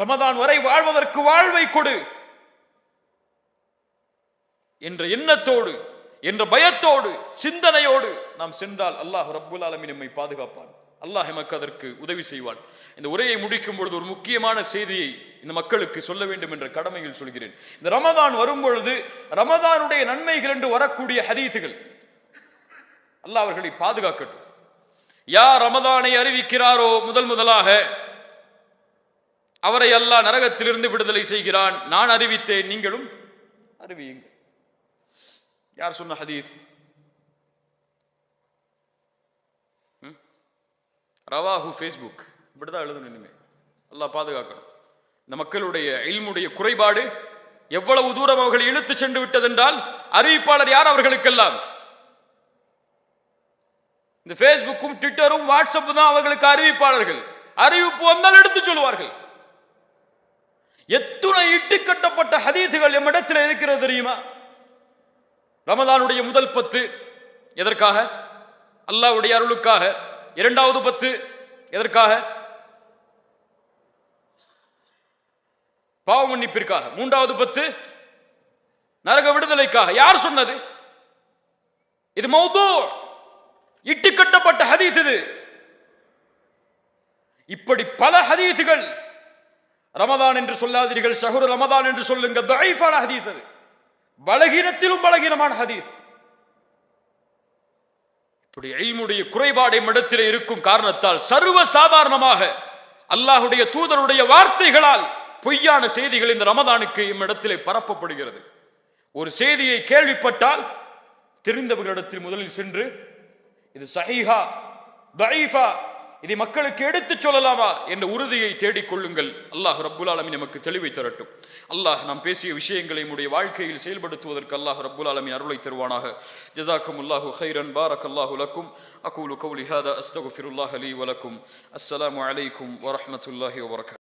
ரமதான் வரை வாழ்வதற்கு வாழ்வை கொடு. என்ற எண்ணத்தோடு என்ற பயத்தோடு சிந்தனையோடு நாம் சென்றால் அல்லாஹ் ரப்புல் ஆலமி நம்மை பாதுகாப்பான். அல்லாஹ் எமக்கு அதற்கு உதவி செய்வான். இந்த உரையை முடிக்கும் பொழுது ஒரு முக்கியமான செய்தியை இந்த மக்களுக்கு சொல்ல வேண்டும் என்ற கடமையில் சொல்கிறேன். இந்த ரமதான் வரும் பொழுது ரமதானுடைய நன்மைகள் என்று வரக்கூடிய ஹதீசுகள் அல்லாஹ் அவர்களை பாதுகாக்கட்டும். யார் ரமதானை அறிவிக்கிறாரோ முதல் முதலாக? அவரை அல்லாஹ் நரகத்திலிருந்து விடுதலை செய்கிறான். நான் அறிவித்தேன். நீங்களும் அறிவியுங்கள். யார் சொன்ன ஹதீஸ்? ம்? ரவாஹு ஃபேஸ்புக் இப்படிதான் எழுதணும் இனிமே. அல்லாஹ் பாதுகாக்கணும். இந்த மக்களுடைய இல்முடைய குறைபாடு எவ்வளவு தூரம் அவர்கள் இழுத்து சென்று விட்டதென்றால் அறிவிப்பாளர் யார் அவர்களுக்கெல்லாம்? இந்த ஃபேஸ்புக்கும் ட்விட்டரும் வாட்ஸ்அப்பும் தான் அவர்களுக்கு அறிவிப்பாளர்கள். அறிவிப்பு வந்தால் எடுத்து சொல்வார்கள் எத்துணை இட்டு கட்டப்பட்ட ஹதீசுகள் எம்மிடத்தில் இருக்கிறது தெரியுமா? ரமதானுடைய முதல் பத்து எதற்காக? அல்லாஹ்வுடைய அருளுக்காக. இரண்டாவது பத்து எதற்காக? பாவ மன்னிப்பிற்காக. மூன்றாவது பத்து நரக விடுதலைக்காக. யார் சொன்னது? இது மௌது. இட்டு கட்டப்பட்ட ஹதீஸ் இது. இப்படி பல ஹதீசுகள் ரமதான் என்று சொல்லாதீர்கள் ஷஹுர் ரமதான் என்று சொல்லுங்க. தஈஃபான ஹதீஸ் அது. பலகீனத்திலும் பலகீனமான ஹதீஸ். இப்படி ஐமுடைய குறைபாடு இடத்திலே இருக்கும் காரணத்தால் சர்வ சாதாரணமாக அல்லாஹுடைய தூதருடைய வார்த்தைகளால் பொய்யான செய்திகள் இந்த ரமதானுக்கு இம்மிடத்திலே பரப்பப்படுகிறது. ஒரு செய்தியை கேள்விப்பட்டால் தெரிந்தவர்களிடத்தில் முதலில் சென்று இது சஹிஹா தைஃபா இதை மக்களுக்கு எடுத்துச் சொல்லலாமா என்ற உறுதியை தேடிக்கொள்ளுங்கள் அல்லாஹ் ரப்புல் ஆலமி நமக்கு தெளிவை தரட்டும். அல்லாஹ் நாம் பேசிய விஷயங்களை நம்முடைய வாழ்க்கையில் செயல்படுத்துவதற்கு அல்லாஹ் ரப்புல் ஆலமி அருளை தருவானாக. ஜசாக்கும் அல்லாஹு ஹைரன் பாரக் அல்லாஹு லக்கும் அகூலு கௌலி ஹாதா அஸ்தகுஃபிருல்லாஹ் அலி வலக்கும் அஸ்ஸலாமு அலைக்கும் வரஹமத்துல்லாஹி வபரகாத்துஹு